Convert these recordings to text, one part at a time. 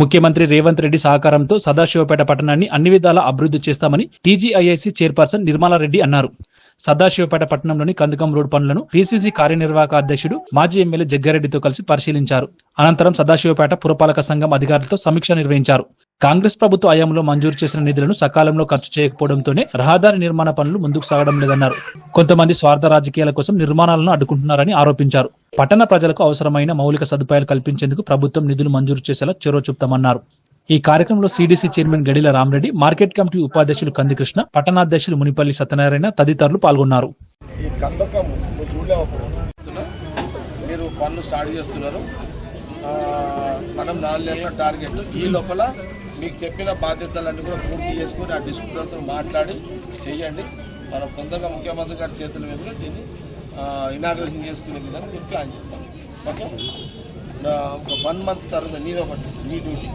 ముఖ్యమంత్రి రేవంత్ రెడ్డి సహకారంతో సదాశివపేట పట్టణాన్ని అన్ని విధాలా అభివృద్ధి చేస్తామని టీజీఐఐసి చైర్పర్సన్ నిర్మలారెడ్డి అన్నారు. సదాశివపేట పట్టణంలోని కందుకం రోడ్ పనులను పిసిసి కార్యనిర్వాహక అధ్యక్షుడు మాజీ ఎమ్మెల్యే జగ్గారెడ్డితో కలిసి పరిశీలించారు. అనంతరం సదాశివపేట పురపాలక సంఘం అధికారులతో సమీక్ష నిర్వహించారు. కాంగ్రెస్ ప్రభుత్వ హయాంలో మంజూరు చేసిన నిధులను సకాలంలో ఖర్చు చేయకపోవడంతోనే రహదారి నిర్మాణ పనులు ముందుకు సాగడం లేదన్నారు. కొంతమంది స్వార్థ రాజకీయాల కోసం నిర్మాణాలను అడ్డుకుంటున్నారని ఆరోపించారు. పట్టణ ప్రజలకు అవసరమైన మౌలిక సదుపాయాలు కల్పించేందుకు ప్రభుత్వం నిధులు మంజూరు చేసేలా చొరవ చూపుతామన్నారు. ఈ కార్యక్రమంలో CDC chairman Gadila Ramareddy market committee ఉపాధ్యక్షులు కందికృష్ణ పట్టణాధ్యక్షులు మునిపల్లి సత్యనారాయణ తదితరులు పాల్గొన్నారు. మీరు పనులు స్టార్ట్ చేస్తున్నారు. మనం నాలుగు నెలల టార్గెట్. ఈ లోపల మీకు చెప్పిన బాధ్యతలన్నీ కూడా పూర్తి చేసుకుని ఆ డిస్ట్రిబ్యూటర్తో మాట్లాడి చేయండి మనం తొందరగా ముఖ్యమంత్రి గారి చేతుల మీదుగా దీన్ని ఇనాగ్రేషన్ చేసుకునే విధంగా మీరు ప్లాన్ చేస్తాం. ఓకే? ఒక వన్ మంత్ తర్వాత నీది ఒకటి నీ డ్యూటీ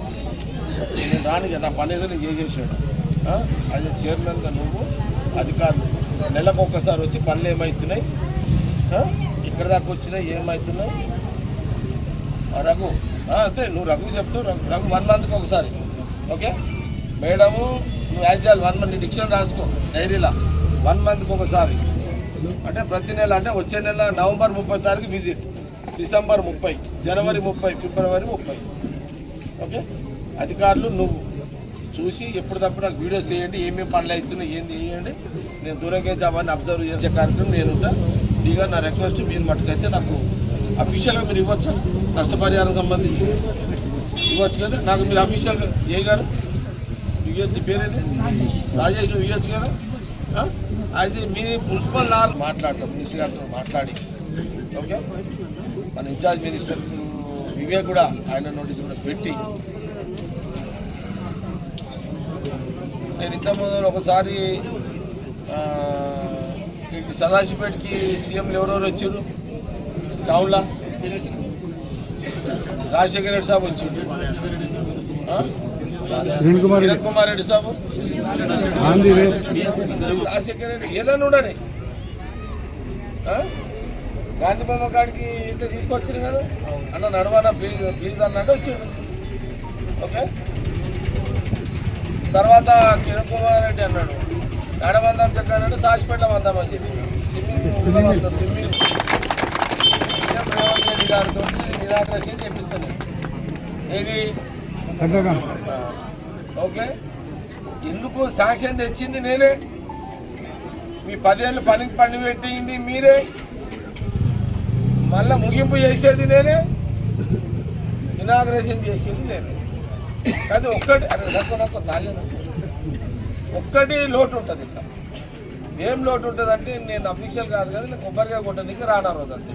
నేను రాని నా పని ఏదో నేను చేసేసాడు. అది చైర్మన్గా నువ్వు అధికారులు. నెలకు ఒక్కసారి వచ్చి పనులు ఏమవుతున్నాయి ఇక్కడ దాకా వచ్చినాయి ఏమవుతున్నాయి రఘు. అంతే నువ్వు రఘు చెప్తావు రఘు రఘు వన్ మంత్కి ఒకసారి. ఓకే? మేడము నువ్వు యాజ్ చేయాలి వన్ మంత్ డిక్షన్ రాసుకో డైరీలో. వన్ మంత్కి ఒకసారి. అంటే ప్రతి నెల అంటే వచ్చే నెల నవంబర్ ముప్పై తారీఖు విజిట్ డిసెంబర్ ముప్పై జనవరి ముప్పై ఫిబ్రవరి ముప్పై. ఓకే? అధికారులు నువ్వు చూసి ఎప్పటికప్పుడు నాకు వీడియోస్ చేయండి ఏమేమి పనులు అవుతున్నాయి ఏంది చేయండి నేను దూరంగా అవన్నీ అబ్జర్వ్ చేసే కార్యక్రమం నేను ఉంటా నా రిక్వెస్ట్ మీరు మటుకైతే నాకు అఫీషియల్గా మీరు ఇవ్వచ్చు. నష్టపరిహారం సంబంధించి ఇవ్వచ్చు కదా. నాకు మీరు అఫీషియల్గా ఏ గారు? ఇవ్వచ్చు పేరేది? రాజేష్ నువ్వు ఇవ్వచ్చు కదా? అది మీ మున్సిపల్ నార్ మాట్లాడతాం మినిస్టర్ గారితో మాట్లాడి. ఓకే? మన ఇన్ఛార్జ్ మినిస్టర్ వివేక్ కూడా ఆయన నోటీస్ కూడా పెట్టి నేను ఇంతకుముందు ఒకసారి ఇటు సదాశివపేటకి సీఎంలు ఎవరెవరు వచ్చారు? టౌన్లో రాజశేఖర రెడ్డి సాబ్ వచ్చిండు? కిరణ్ కుమార్ రెడ్డి. సాబు? రాజశేఖర రెడ్డి ఏదైనా ఉండని? గాంధీ బొమ్మ కాడికి ఇంత తీసుకొచ్చింది కదా? అన్న నడవనా ప్లీజ్ ప్లీజ్ అన్నట్టు వచ్చిండు. ఓకే? తర్వాత కిరణ్ కుమార్ రెడ్డి అన్నాడు. నడవందాం చెప్పానంటే సాక్షిపేట వందామని చెప్పి. స్విమ్మింగ్ స్విమ్మింగ్ రేవంత్ రెడ్డి గారితో నిరాకరణ చేపిస్తాను ఏది? ఓకే. ఎందుకు శాంక్షన్ తెచ్చింది నేనే? మీ పదేళ్ళు పనికి పని పెట్టింది మీరే. మళ్ళా ముగింపు చేసేది నేనే. ఇనాగ్రేషన్ చేసేది నేనే. అది ఒక్కటి అరే నాకు నాకు ఒక్కటి లోటు ఉంటుంది ఇంకా. ఏం లోటు ఉంటుంది అంటే నేను అఫీషియల్ కాదు కదా నేను కొబ్బరికాయ కొట్టడానికి రానా రోజు అంతే